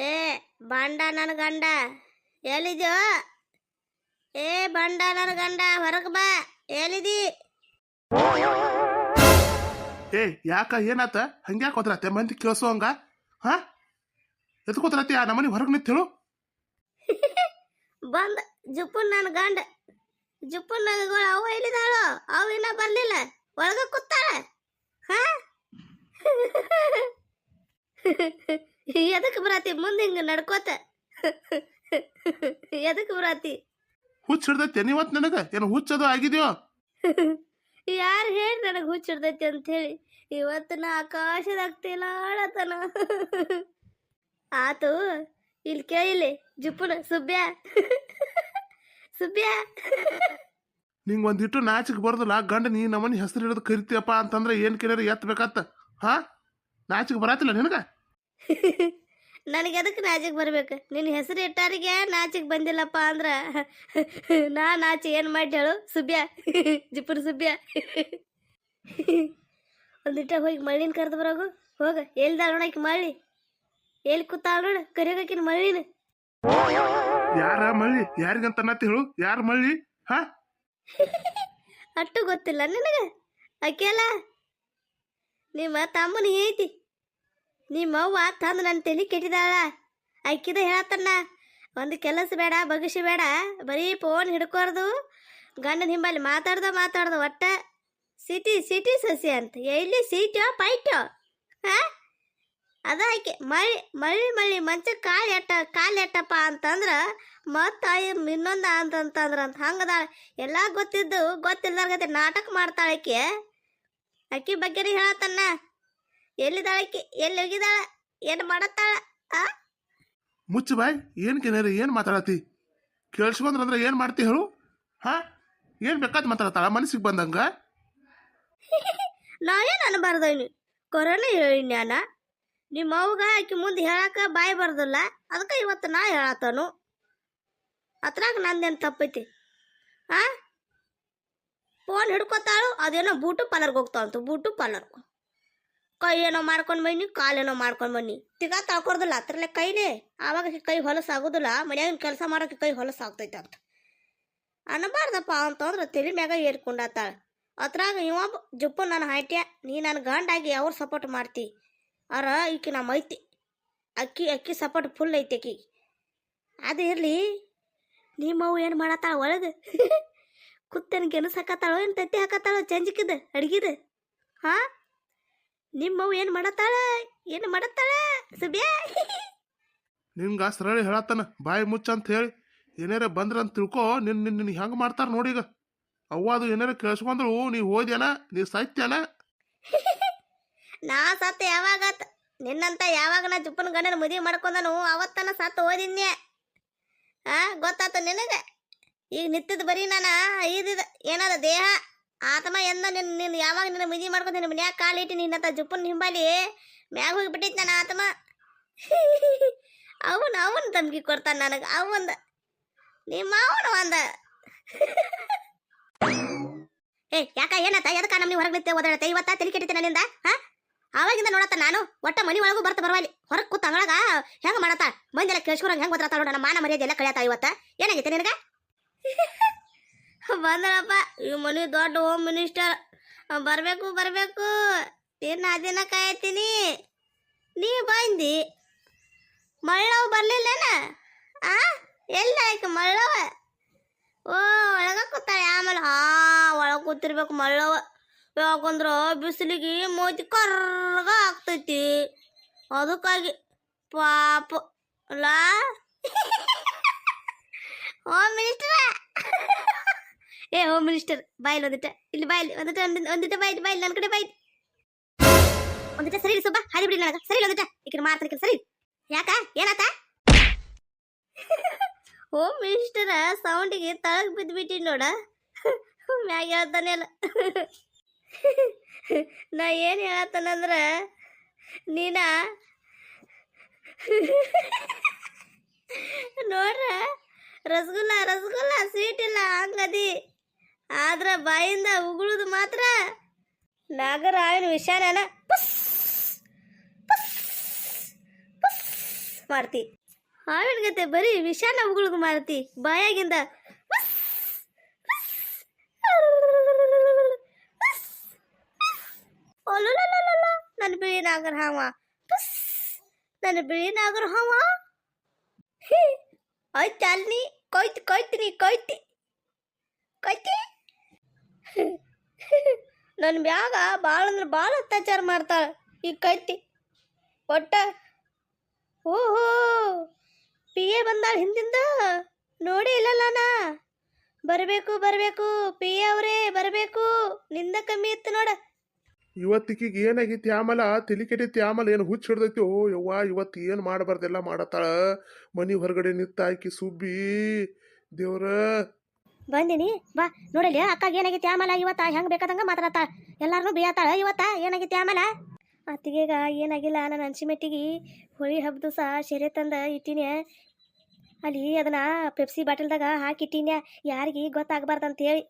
ಏ ಬಂಡ ನನ್ನ ಗಂಡ ಎಲ್ಲಿದ್ಯೋ ಏ ಬಂಡ ನನ್ನ ಗಂಡ ಹೊರಗೆ ಬಾ ಎಲ್ಲಿದಿ ಏ ಯಾಕ ಏನಾತ ಹಂಗ್ಯಾಕ್ ಹೋದ್ರತ್ತೆ ಮಂದಿ ಕೇಳಿಸೋ ಹಂಗ ಹಾ ಎದ್ಕೋದ್ರತ್ತೆ ಆ ನಮ್ಮನೆ ಹೊರಗೆ ನಿಂತೇಳು ಬಂದ ಜುಪ್ಪನ್ ನನ್ನ ಗಂಡ ಜುಪ್ಪನ್ ನಗಗಳು ಅವ ಎಲ್ಲಿದಾಳು ಅವ ಇನ್ನ ಬರ್ಲಿಲ್ಲ ಒಳಗ ಕೂತಾಳ ಹಾ ಎದಕ್ ಬರಾತಿ? ಮುಂದೆ ಹಿಂಗ ನಡ್ಕೋತ? ಎದಕ್ಕೆ ಬರಾತಿ? ಹುಚ್ಚ ಹಿಡ್ದೈತೆ ನೀವತ್ ನನಗ? ಏನು ಹುಚ್ಚದು ಆಗಿದ್ಯೋ? ಯಾರು ಹೇಳಿ ನನಗೆ ಹುಚ್ಚಿಡ್ದೈತಿ ಅಂತ ಹೇಳಿ ಇವತ್ತು ನಾ ಆಕಾಶದಾಗ ತೇಲಾಡತನ ಆತು ಇಲ್ಲಿ ಕೇಳಿಲಿ ಜುಪ್ಪನ ಸುಬ್ಯ? ಸುಬ್ಯ? ನಿಂಗ ಒಂದಿಟ್ಟು ನಾಚಿಕ್ ಬರ್ದಲ್ಲ ಗಂಡ ನೀ ನಮ್ಮನೆ ಹೆಸರು ಹಿಡಿದು ಕರಿತೀಯಪ್ಪ ಅಂತಂದ್ರೆ ಏನ್ ಕೇಳಿದ್ರೆ ಎತ್ತಬೇಕತ್ತ ಹಾ? ನಾಚಿಕ್ ಬರಾತಿಲ್ಲ ನಿನಗ? ನನಗೆ ಅದಕ್ಕೆ ನಾಚಿಗೆ ಬರ್ಬೇಕು. ನಿನ್ನ ಹೆಸರು ಇಟ್ಟಾರಿಗೆ ನಾಚಿಗೆ ಬಂದಿಲ್ಲಪ್ಪ ಅಂದ್ರೆ ನಾ ನಾಚಿ ಏನು ಮಾಡಿ ಹೇಳು? ಸುಬ್ಯ. ಜಿಪ್ಪನ ಸುಬ್ಯ. ಒಂದಿಟ್ಟ ಹೋಗಿ ಮಳ್ಳಿನ ಕರೆದು ಬರೋಗು. ಹೋಗ. ಎಲ್ದಾಳ ನೋಡಕ್ಕೆ ಮಳ್ಳಿ? ಎಲ್ಲಿ ಕೂತಾಳ ನೋಡು? ಕರಿಯೋಕಿನ ಮಳ್ಳಿನ? ಯಾರ ಮಳ್ಳಿ? ಯಾರಿಗಂತ ಅನ್ನತ್ತಿ ಹೇಳು? ಯಾರ ಮಳ್ಳಿ? ಹಾ? ಅಟ್ಟು ಗೊತ್ತಿಲ್ಲ ನಿನಗೆ? ಅಕ್ಕೆಲ್ಲ ನಿಮ್ಮ ತಮ್ಮನ ಐತಿ ನಿಮ್ಮ ಅವ್ವ ತಂದು ನನ್ನ ತಲೆ ಕೆಟ್ಟಿದಾಳ. ಅಕ್ಕಿದ ಹೇಳತ್ತಣ್ಣ, ಒಂದು ಕೆಲಸ ಬೇಡ ಬಗಸಿ ಬೇಡ. ಬರೀ ಫೋನ್ ಹಿಡ್ಕೊರ್ದು. ಗಂಡನ ಹಿಂಬಲ್ಲಿ ಮಾತಾಡ್ದ ಮಾತಾಡ್ದ ಒಟ್ಟ. ಸಿಟಿ ಸಿಟಿ ಸಸಿ ಅಂತ. ಎಲ್ಲಿ ಸೀಟೋ ಪೈಟೋ ಹಾ? ಅದ ಆಕೆ, ಮಳಿ ಮಳಿ ಮಳಿ, ಮಂಚ ಕಾಲು ಎಟ್ಟ, ಕಾಲು ಎಟ್ಟಪ್ಪ ಅಂತಂದ್ರೆ, ಮತ್ತು ಇನ್ನೊಂದು ಅಂತಂತಂದ್ರೆ ಅಂತ. ಹಂಗದಾಳ. ಎಲ್ಲ ಗೊತ್ತಿದ್ದು ಗೊತ್ತಿಲ್ದಾರ್ಗತೆ ನಾಟಕ ಮಾಡ್ತಾಳೆ ಆಕೆ. ಅಕ್ಕಿ ಬಗ್ಗೆನೇ ಹೇಳತ್ತನ್ನ ಎಲ್ಲಿದಾಳ ಆಕಿ ಎಲ್ಲಿ ಹೋಗಿದ್ದಾಳ ಏನು ಮಾಡತ್ತಾಳ? ಆ? ಮುಚ್ಚು ಬಾಯ್ ಏನ್ ಕೇಳ್ಯಾರ ಏನ್ ಮಾತಾಡತಿ ಕೇಳಿಸ್ಕೊಂಡ್ರಂದ್ರೆ ಏನ್ ಮಾಡ್ತಿ ಹೇಳು? ಹಾ? ಏನ್ ಬೇಕಾದ್ ಮಾತಾಡತ್ತಾಳ ಮನಸ್ಸಿಗೆ ಬಂದಂಗ? ನಾವೇನು ಅನ್ಬಾರ್ದವ್ನಿ ಕೊರೋನಾ ಹೇಳಿ ಜ್ಞಾನ ನಿಮ್ಮ ಅವ್ಗ ಆಕಿ ಮುಂದೆ ಹೇಳಕ ಬಾಯಿ ಬರ್ದಲ್ಲ. ಅದಕ್ಕೆ ಇವತ್ತು ನಾ ಹೇಳತ್ತನು ಅತ್ರಾಗ ನಂದೇನು ತಪ್ಪೈತಿ? ಆ? ಫೋನ್ ಹಿಡ್ಕೊತಾಳು ಅದೇನೋ ಬೂಟು ಪಾರ್ಲರ್ಗೆ ಹೋಗ್ತಾವಂತು ಬೂಟು ಪಾರ್ಲರ್ ಕೈ ಏನೋ ಮಾಡ್ಕೊಂಡು ಬನ್ನಿ, ಕಾಲೇನೋ ಮಾಡ್ಕೊಂಡು ಬನ್ನಿ. ತಿಗ ತಳ್ಕೊಡ್ದಿಲ್ಲ ಅದ್ರಲ್ಲೇ ಕೈನೇ. ಆವಾಗ ಕೈ ಹೊಲಸು ಆಗೋದಿಲ್ಲ, ಮನ್ಯಾಗಿನ ಕೆಲಸ ಮಾಡೋಕೆ ಕೈ ಹೊಲಸು ಆಗ್ತೈತೆ ಅಂತ. ಅನ್ನಬಾರ್ದಪ್ಪ ಅಂತಂದ್ರೆ ತಲೆ ಮ್ಯಾಗ ಏರ್ಕೊಂಡಾತಾಳ. ಅದ್ರಾಗ ಇವ ಜುಪ್ಪು ನಾನು ಹಾಟ್ಯ, ನೀ ನನ್ನ ಗಂಡಾಗಿ ಅವ್ರು ಸಪೋರ್ಟ್ ಮಾಡ್ತಿ. ಅರ ಈಕಿ ನಮ್ಮ ಐತಿ ಅಕ್ಕಿ ಅಕ್ಕಿ ಸಪೋರ್ಟ್ ಫುಲ್ ಐತಿ ಅಕ್ಕಿ ಅದು ಇರಲಿ ನಿಮ್ಮವು ಏನು ಮಾಡತ್ತಾಳ ಒಳಗೆ? ಕುತ್ತನ ಗೆಣಸು ಹಾಕತ್ತಾಳೋ, ಏನು ತತ್ತಿ ಹಾಕತ್ತಾಳೋ, ಚಂಜಿಕಿದ, ಅಡ್ಗಿದ? ಹಾ? ನಿಮ್ಮವು ಏನು ಮಾಡತ್ತಾಳ? ಏನು ಮಾಡತ್ತಾಳ? ಸುಬ್ಯ? ನಿಮ್ಗ ಸರಳಿ ಹೇಳತ್ತಾನ ಬಾಯಿ ಮುಚ್ಚ ಅಂತ ಹೇಳಿ. ಏನಾರ ಬಂದ್ರ ಅಂತ ತಿಳ್ಕೊ ನಿನ್ ನಿನ್ ನಿನ್ ಹೆಂಗ್ ಮಾಡ್ತಾರ ನೋಡೀಗ ಅವ್ವ ಅದು ಏನಾರ ಕೇಳಿಸ್ಕೊಂಡ್ರು ನೀ ಹೋದ್ಯಾನ ನೀ ಸಾಯ್ತ್ಯಾನ ನಾ ಸತ್ತ ಯಾವಾಗ? ನಿನ್ನಂತ ಯಾವಾಗ ನಾ ಜುಪ್ಪನ ಗಂಡನ ಮದುವೆ ಮಾಡ್ಕೊಂಡನು ಅವತ್ತನ ಸತ್ತು ಓದಿನ್ಯ ಆ ಗೊತ್ತಾತ ನಿನಗೆ? ಈಗ ನಿತ್ತದ ಬರೀ ನಾನು ಐದಿದ ಏನದ ದೇಹ? ಆತ್ಮ ಎಂದ ನಿನ್ನ ನಿನ್ ಯಾವಾಗ ನಿನ್ನ ಮಿದಿ ಮಾಡ್ಕೊಂಡು ನಿನ್ನ ಮನ್ಯಾಗ ಕಾಲಿಟ್ಟು ತ ಜುಪ್ಪನ ಹಿಂಬಾಲಿ ಮ್ಯಾಗ ಹೋಗಿ ನಾನು ಆತಮ ಅವನು ಅವನು ತಮ್ಗಿ ಕೊಡ್ತಾನ ನನಗೆ. ಅವಂದ ನಿಮ್ಮ ಅವನು ಒಂದ ಏ, ಯಾಕ ಏನತ್ತ? ಎದಕ್ಕ ನಮ್ಮ ಹೊರಗೆ ನಿಂತೆ ಓದಾಡತ್ತೆ? ಇವತ್ತ ತಲೆ ಕೆಟ್ಟಿತ್ತೆ ನನ್ನಿಂದ? ಹಾ? ಆವಾಗಿಂದ ನೋಡತ್ತ ನಾನು? ಒಟ್ಟ ಮನಿ ಒಳಗೂ ಬರ್ತ ಬರವಲ್ಲಿ ಹೊರಗೆ ಕೂತ ಅಂಗಳಾಗ ಹೆಂಗ ಮಾಡತ್ತ? ಮಂದೆಲ್ಲ ಹೆಂಗೆ ಹೆಂಗ್ ನೋಡ ನಮ್ಮ ಮಾನ ಮರ್ಯಾದೆ ಎಲ್ಲ ಕಳಿಯತ್ತ ಇವತ್ತ? ಏನಾಗೈತೆ ನಿನಗ? ಬಂದಳಪ್ಪ ಈ ಮನೆ ದೊಡ್ಡ ಹೋಮ್ ಮಿನಿಸ್ಟರ್ ಬರಬೇಕು, ಬರ್ಬೇಕು. ದಿನ ದಿನ ಕಾಯತೀನಿ. ನೀ ಬಂದಿ. ಮಳ್ಳವ್ ಬರ್ಲಿಲ್ಲನ? ಆ? ಎಲ್ಲಿ ಆಯ್ತು ಮಳ್ಳವ? ಓ, ಒಳಗ ಕೂತಾಳೆ. ಆಮೇಲೆ ಹಾ ಒಳಗೆ ಕೂತಿರ್ಬೇಕು ಮಳ್ಳವ. ಯಾಕಂದ್ರ ಬಿಸಿಲಿಗೆ ಮೋತಿ ಕರ್ರಗ ಆಗ್ತೈತಿ. ಅದಕ್ಕಾಗಿ ಪಾಪ. ಅಲ್ಲ? ಹೋಮ್ ಮಿನಿಸ್ಟರ್ ಏ ಹೋಮ್ ಮಿನಿಸ್ಟರ್ ಬಾಯಿಲ್ ಒಂದಿಟ ಇಲ್ಲಿ ಬಾಯಿಲ್ ಒಂದಿಟ ಒಂದಿಟ ಒಂದಿಟ ಬಾಯಿಲ್ ಬಾಯಿಲ್ ನನ್ನ ಕಡೆ ಬಾಯಿಲ್ ಒಂದಿಟ ಸರಿ ಇರು ಸುಬ್ಬ ಹಾದಿ ಬಿಡಿ ನನಗ ಸರಿ ಒಂದಿಟ ಈಕಿನ ಮಾಡ್ತಾನೆ ಸರಿ ಯಾಕ ಏನಾತ ಹೋಮ್ ಮಿನಿಸ್ಟರ ಸೌಂಡಿಗೆ ತಳಗ್ ಬಿದ್ದುಬಿಟ್ಟಿ ನೋಡ ಮ್ಯಾಗ ಹೇಳ್ತಾನೆ ಅಲ್ಲ ನಾ ಏನು ಹೇಳತ್ತನಂದ್ರ ನೀನ ನೋಡ್ರ ರಸಗುಲ್ಲ ರಸಗುಲ್ಲ ಸ್ವೀಟ್ ಇಲ್ಲ ಹಂಗದಿ ಆದ್ರ ಬಾಯಿಂದ ಉಗುಳುದು ಮಾತ್ರ ನಾಗರಾಯನ ವಿಷಾನ ಮಾಡ್ತಿ. ಹಾವಿನ ಗತೆ ಬರೀ ವಿಷಾನ ಉಗುಳುದು ಮಾಡ್ತಿ ಬಾಯಾಗಿಂದ ನನ್ನ ಬಿಳಿ ನಾಗರ ಹಾವ ನನ್ನ ಬಿಳಿ ನಾಗರ ಹಾವ ಆಯ್ತು ಅಲ್ಲಿ ಕೊಯ್ತು, ಕೊಯ್ತೀನಿ, ಕೊಯ್ತಿ ಕೊಯ್ತಿ. ನನ್ನ ಮ್ಯಾಗ ಭಾಳ ಅಂದ್ರೆ ಭಾಳ ಅತ್ಯಾಚಾರ ಮಾಡ್ತಾಳೆ. ಈ ಕೈತಿ ಒಟ್ಟ, ಓಹೋ ಪಿ ಎ ಬಂದಾಳ ಹಿಂದಿಂದ? ನೋಡಿ ಇಲ್ಲಲ್ಲ ನಾ. ಬರಬೇಕು ಬರಬೇಕು ಪಿ ಎ ಅವರೇ, ಬರಬೇಕು. ನಿಂದ ಕಮ್ಮಿ ಇತ್ತು ನೋಡ. ಇವತ್ತಿಗೆ ಏನಾಗೈತಿ ಆಮೇಲೆ? ತಲೆ ಕೆಟ್ಟಿತ್ತು ಆಮೇಲೆ ಏನು ಹುಚ್ಚ ಹಿಡ್ದೈತಿ? ಓ ಯವ್ವ, ಇವತ್ತು ಏನು ಮಾಡಬಾರ್ದೆಲ್ಲ ಮಾಡತ್ತಾಳ? ಮನಿ ಹೊರಗಡೆ ನಿತ್ತಾಕಿ ಸುಬ್ಬಿ. ದೇವ್ರ ಬಂದಿನಿ. ಬಾ ನೋಡಲಿ ಅಕ್ಕಾಗ ಏನಾಗೈತಿ ಆಮೇಲೆ ಇವತ್ತ ಹೆಂಗ್ ಬೇಕಾದಂಗ ಮಾತಾಡತ್ತ. ಎಲ್ಲಾರನು ಬೇಯತ್ತಾಳ ಇವತ್ತ, ಏನಾಗೈತಿ ಆಮೇಲೆ. ಅತ್ತಿಗೆಗ ಏನಾಗಿಲ್ಲ ನನ್ನ ಅನ್ಸಿಮೆಟ್ಟಿಗೆ ಹೋಳಿ ಹಬ್ಬದ ಸಹ ಶೆರೆ ತಂದ ಇಟ್ಟಿನಿ. ಅಲ್ಲಿ ಅದನ್ನ ಪೆಪ್ಸಿ ಬಾಟಲ್ದಾಗ ಹಾಕಿಟ್ಟಿನ್ಯ ಯಾರಿಗೆ ಗೊತ್ತಾಗಬಾರ್ದು ಅಂತ ಹೇಳಿ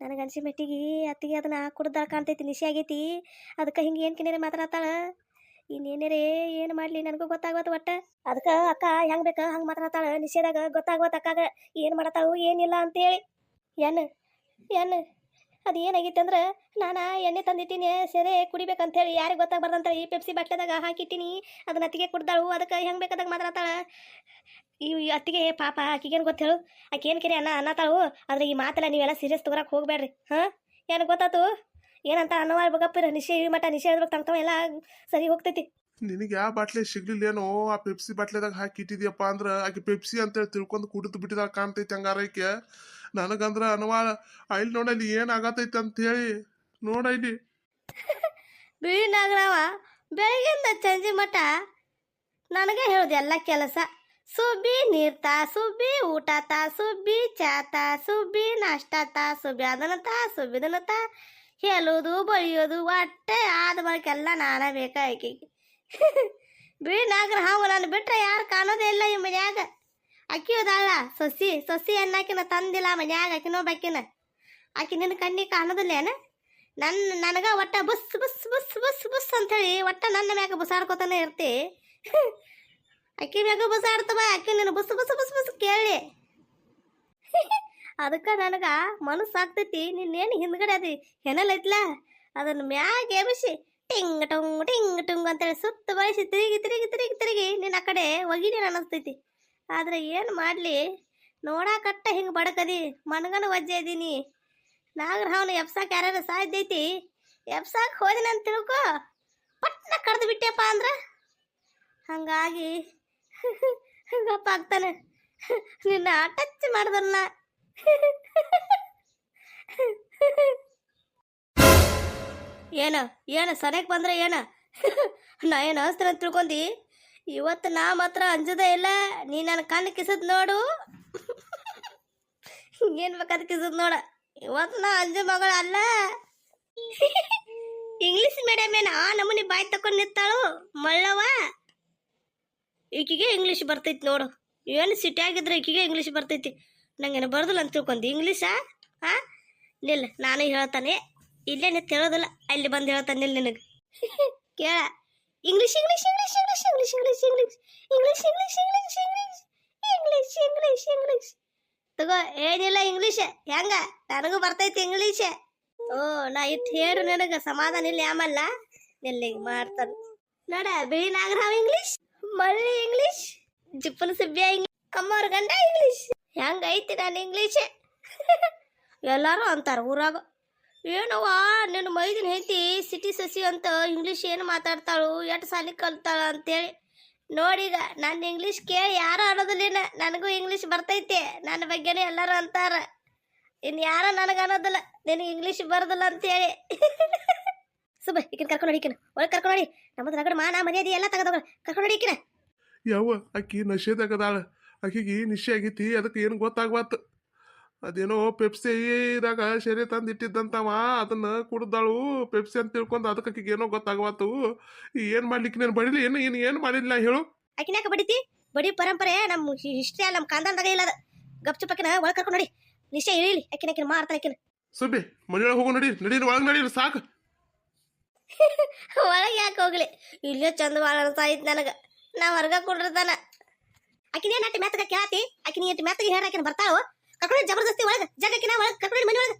ನನಗೆ ಅನ್ಸಿಮೆಟ್ಟಿಗೆ ಅತ್ತಿಗೆ ಅದನ್ನ ಕುಡ್ದ ಕಾಣ್ತೈತಿ, ನಿಶೆ ಆಗೈತಿ. ಅದಕ್ಕೆ ಹಿಂಗೆ ಏನು ಕಿನೇರೆ ಮಾತಾಡತ್ತಾಳ? ಇನ್ನೇನೇರೇ ಏನು ಮಾಡಲಿ, ನನಗೂ ಗೊತ್ತಾಗೋದು ಒಟ್ಟು. ಅದಕ್ಕೆ ಅಕ್ಕ ಹೆಂಗ್ ಬೇಕಾ, ಹಂಗೆ ಮಾತಾಡತ್ತಾಳ. ನಿಶೆದಾಗ ಗೊತ್ತಾಗೋದು ಅಕ್ಕಾಗ. ಏನು ಮಾಡತ್ತಾವು ಏನಿಲ್ಲ ಅಂತೇಳಿ. ಏನು ಏನು ಅದು ಏನಾಗಿತ್ತು ಅಂದ್ರೆ ನಾನು ಎಣ್ಣೆ ತಂದಿಟ್ಟಿನಿ, ಸೆರೆ ಕುಡಿಬೇಕಂತೇಳಿ, ಯಾರಿಗೆ ಅಂತ ಈ ಪೆಪ್ಸಿ ಬಾಟ್ಲದಾಗ ಹಾಕಿಟ್ಟಿನಿ. ಅದನ್ನ ಅತ್ತಿಗೆ ಕುಡ್ದಾಳು, ಅದಕ್ಕೆ ಹೆಂಗೆ ಬೇಕಾದಾಗ ಮಾತಾಡ್ತಾಳ. ಈ ಅತ್ತಿಗೆ ಪಾಪ ಆಕಿಗೇನು ಗೊತ್ತೇಳು ಆಕೆ ಏನು ಕೆರೆ ಅನ್ನ ಅನ್ನತಾಳು. ಆದರೆ ಈ ಮಾತೆಲ್ಲ ನೀವೆಲ್ಲ ಸೀರಿಯಸ್ ತಗೋರಕ್ಕೆ ಹೋಗಬೇಡ್ರಿ, ಹಾಂ? ಏನು ಗೊತ್ತಾತು? ಏನಂತ ಅನ್ನವಾಗಿ ಬಗ್ಗಪ್ಪ ನಿಶೆ ಈ ಮಟ್ಟ ನಿಶೆ ಹೇಳ್ಬೇಕು ತಮ್ಮ ಎಲ್ಲ ಸರಿ ಹೋಗ್ತೈತಿ. ನಿನಗೆ ಯಾವ ಬಾಟ್ಲೆ ಸಿಗ್ಲಿಲ್ಲೇನೋ? ಆ ಪೆಪ್ಸಿ ಬಾಟ್ಲೆದಾಗ ಹಾಕಿ ಇಟ್ಟಿದ್ಯಪ್ಪ ಅಂದ್ರ ಆಕೆ ಪೆಪ್ಸಿ ಅಂತೇಳಿ ತಿಳ್ಕೊಂಡು ಕುಡಿದು ಬಿಟ್ಟಿದಾಗ ಕಾಣ್ತೈತಿ ಹಂಗಾರ ಆಕೆ. ನನಗಂದ್ರ ಅನುವಾ ಅಲ್ಲಿ ನೋಡಲ್ಲಿ ಏನು ಆಗತೈತಿ ಅಂತ ಹೇಳಿ ನೋಡ ಇಲ್ಲಿ. ಬಿಳಿ ನಾಗರಾವ ಬೆಳಗಿಂದ ಸಂಜೆ ಮಠ ನನಗೆ ಹೇಳುದು ಎಲ್ಲ ಕೆಲಸ. ಸುಬ್ಬಿ ನೀರ್ ತಾ, ಸುಬ್ಬಿ ಊಟ ತಾ, ಸುಬ್ಬಿ ಚಾ ತಾ, ಸುಬ್ಬಿ ನಾಷ್ಟ ತಾ, ಸುಬ್ಬಿ ಅದನ್ನ ತಾ ಸುಬ್ಬಿದನ ತಾ. ಹೇಳೋದು ಬಳಿಯೋದು ಒಟ್ಟೆ ಆದ ಬಳಿಕೆಲ್ಲ ನಾನೇ ಬೇಕಾಗಿ ಬಿಳಿ ನಾಗರ ಹಾವು ನಾನು ಬಿಟ್ರೆ ಯಾರು ಕಾಣೋದೇ ಇಲ್ಲ ಈ ಮನ್ಯಾಗ. ಅಕ್ಕಿ ಹೋದಾಳ ಸೊಸಿ ಸೊಸಿ ಅನ್ನಕಿನ ತಂದಿಲ್ಲ ಮನ್ಯಾಗ ಆಕಿನೋ ಬಕ್ಕಿನ. ಆಕಿ ನಿನ್ನ ಕಣ್ಣಿಗೆ ಕಾಣೋದಿಲ್ಲೇನ ನನ್ನ ನನಗ ಒಟ್ಟ ಬಸ್ ಬಸ್ ಬಸ್ ಬಸ್ ಬಸ್ ಅಂತೇಳಿ ಒಟ್ಟ ನನ್ನ ಮ್ಯಾಗ ಬಸಾಡ್ಕೊತಾನೆ ಇರ್ತಿ. ಅಕ್ಕಿ ಮ್ಯಾಗ ಬುಸಾಡ್ತವ ಅಕ್ಕಿ ನಿನ್ನ ಬಸ್ ಬಸ್ ಬಸ್ ಬಸ್ ಕೇಳಿ. ಅದಕ್ಕೆ ನನಗೆ ಮನಸ್ಸು ಆಗ್ತೈತಿ ನಿನ್ನೇನು ಹಿಂದ್ಗಡೆ ಹೆನಲ್ ಐತ್ಲ? ಅದನ್ನ ಮ್ಯಾಗ ಎಬಸಿ ಟಿಂಗ್ ಟುಂಗ್ ಟಿಂಗ್ ಟುಂಗ್ ಅಂತೇಳಿ ಸುತ್ತ ಬಯಸಿ ತಿರುಗಿ ತಿರುಗಿ ತಿರುಗಿ ತಿರುಗಿ ನಿನ್ನ ಆ ಕಡೆ ಒಗಿನಿ ಅನ್ನಿಸ್ತೈತಿ ಆದ್ರೆ ಏನು ಮಾಡಲಿ? ನೋಡಾಕಟ್ಟ ಹಿಂಗೆ ಬಡಕದಿ. ಮನಗನ ವಜ್ಜೆ ಇದೀನಿ ನಾಗರ ಅವನು ಎಪ್ಸಾಕ್ ಯಾರ್ಯಾರು ಸಾಧ್ಯ ಐತಿ ಎಪ್ಸಾಕ್ ಹೋದಿನ ಅಂತ ತಿಳ್ಕೊ. ಪಟ್ನ ಕಡ್ದು ಬಿಟ್ಟೆಪ್ಪ ಅಂದ್ರೆ? ಹಂಗಾಗಿ ಹಂಗಪ್ಪ ಆಗ್ತಾನೆ. ನಿನ್ನ ಟಚ್ ಮಾಡ್ದಲ್ಲ ಏನ ಏನ, ಸರಿಯಾಗಿ ಬಂದ್ರೆ ಏನ? ನಾ ಏನು ಅಸ್ತ್ರ ಅಂತ ತಿಳ್ಕೊಂಡಿ? ಇವತ್ತು ನಾ ಮಾತ್ರ ಅಂಜದೇ ಇಲ್ಲ, ನೀ ನನ್ನ ಕಣ್ಣು ಕಿಸದ್ ನೋಡು. ಏನ್ ಬೇಕಾದ ಕಿಸದ್ ನೋಡ. ಇವತ್ತು ನಾ ಅಂಜು ಮಗಳ ಅಲ್ಲ. ಇಂಗ್ಲಿಷ್ ಮೀಡಿಯಂ ಏನ ಆ ನಮೂನಿ ಬಾಯ್ ತಕೊಂಡ್ ನಿಂತಾಳು? ಮಳ್ಳವ ಈಕಿಗೆ ಇಂಗ್ಲಿಷ್ ಬರ್ತೈತಿ ನೋಡು. ಏನು ಸಿಟಿ ಆಗಿದ್ರೆ ಈಕಿಗೆ ಇಂಗ್ಲಿಷ್ ಬರ್ತೈತಿ. ನಂಗೇನು ಬರ್ದಿಲ್ಲ ಅಂತ ತಿಳ್ಕೊಂಡಿ. ಇಂಗ್ಲೀಷಾ ಹಾ ನಿಲ್ಲ, ನಾನು ಹೇಳ್ತಾನೆ. ಇಲ್ಲೇ ತಿಳೋದಿಲ್ಲ ಅಲ್ಲಿ ಬಂದು ಹೇಳ್ತಾನೆ ನಿನಗೆ ಕೇಳ English English English English English English English English English English English English English ತಗೋ ಏನಿಲ್ಲ ಇಂಗ್ಲಿಷ್ ಹೆಂಗ ನನಗೂ ಬರ್ತೈತಿ ಇಂಗ್ಲಿಷ್ ಓ ನಾ ಇಟ್ ಹೇಳು ನನಗೆ ಸಮಾಧಾನ ಇಲ್ಲ ಆಮಲ್ಲ ನಿಲ್ಲಿಗೆ ಮಾಡ್ತಾನ ನೋಡ ಬಿಳಿ ನಾಗರಾವ್ ಇಂಗ್ಲಿಷ್ ಮಳ್ಳಿ ಇಂಗ್ಲಿಷ್ ಜಿಪ್ಪನ ಸುಬ್ಬಿಯ ಇಂಗ್ಲಿಷ್ ಕಮ್ಮವ್ರ ಗಂಡ ಇಂಗ್ಲಿಷ್ ಹೆಂಗೈತಿ ನಾನು ಇಂಗ್ಲಿಷ್ ಎಲ್ಲರೂ ಅಂತಾರ ಊರಾಗ ಏನವ್ವ, ನಿನ್ನ ಮೈದಿನ ಹೆಂಡತಿ ಸಿಟಿ ಸಸಿ ಅಂತ ಇಂಗ್ಲೀಷ್ ಏನು ಮಾತಾಡ್ತಾಳು ಎಷ್ಟು ಸಾಲಿ ಕಲ್ತಾಳ ಅಂತೇಳಿ. ನೋಡೀಗ ನನ್ನ ಇಂಗ್ಲೀಷ್ ಕೇಳಿ ಯಾರು ಅನ್ನೋದಿಲ್ಲ ನನಗೂ ಇಂಗ್ಲೀಷ್ ಬರ್ತೈತೆ, ನನ್ನ ಬಗ್ಗೆನೇ ಎಲ್ಲರೂ ಅಂತಾರ. ಇನ್ನು ಯಾರೋ ನನಗೆ ಅನ್ನೋದಿಲ್ಲ, ನಿನಗೆ ಇಂಗ್ಲೀಷ್ ಬರೋದಿಲ್ಲ ಅಂತೇಳಿ. ಸುಬ್ಬ, ಈಕಿನ ಕರ್ಕೊಂಡು ನೋಡಿ ಈಕಿನ. ಒಳಗೆ ಕರ್ಕೊಂಡು ಹೊಡಿ. ನಮ್ಮದು ರಗಡ ಮಾನ, ಮರ್ಯಾದೆ ಎಲ್ಲ ತೆಗೆದೋಗ ಕರ್ಕೊಂಡು ನೋಡಿ ಈಕಿನ. ಯಾವ ಅಕ್ಕಿ ನಶೆದಾಗದಾಳ ಅಕ್ಕಿಗೆ ನಿಶೆ ಆಗೈತಿ, ಅದಕ್ಕೆ ಏನು ಗೊತ್ತಾಗ್ವಾತು? ಅದೇನೋ ಪೆಪ್ಸಿದಾಗ ಶರಿ ತಂದು ಇಟ್ಟಿದ್ದಂತವ ಅದನ್ನ ಕುಡ್ದಾಳು. ಪೆಪ್ಸಿ ಅಂತ ತಿಳ್ಕೊಂಡು ಅದಕ್ಕೆ ಏನೋ ಗೊತ್ತಾಗವತ್ತು ಏನು ಮಾಡ್ಲಿಕ್ಕೆ ನಾನು ಬಡಿಲಿ ಏನು ಏನು ಏನು ಮಾಡಿಲ್ಲ ಹೇಳು. ಆಕಿನ್ಯಾಕ ಬಡಿತಿ? ಬಡಿ ಪರಂಪರೆ ನಮ್ಮ ಹಿಸ್ಟ್ರಿ ನಮ್ಮ ಕಾಂದಾನದಾಗ ಇಲ್ಲ ಅದು. ಗಪ್ ಚುಪ್ಪಕಿನ ಒಳಗೆ ಕರ್ಕೊಂಡು ನೋಡಿ. ನಿಶ್ಚಯ ಇಳಿಲಿ ಆಕಿನ ಆಕಿನ ಮಾಡ್ತಾನೆ ಆಕಿನ. ಸುಬ್ಬಿ ಮನೆಯೊಳಗೆ ಹೋಗು ನಡಿ. ನಡಿ ಒಳಗೆ ನಡಿ ಸಾಕು. ಒಳಗೆ ಯಾಕೆ ಹೋಗ್ಲಿ? ಇಲ್ಲೇ ಚಂದ ಭಾಳ ಅನ್ಸಾಯ್ತು ನನಗೆ. ನಾ ಹೊರ್ಗ ಕುಂಡಿರ್ತಾನ. ಆಕಿನ ಏನ್ ಅಟ್ಟಿ ಮೆತ್ತಗ ಕೇಳತಿ ಆಕಿನ ಎಟ್ಟು ಮೆತ್ತಗೆ ಹೇಳಾಕಿನ ಬರ್ತಾಳು? ಕರ್ಕೊಂಡು ಜಬರ್ದಸ್ತಿ ಒಳಗ ಜಗಕ್ಕಿನ ಒಳಗ ಕರ್ಕೊಂಡು ಮನೆ ಒಳಗ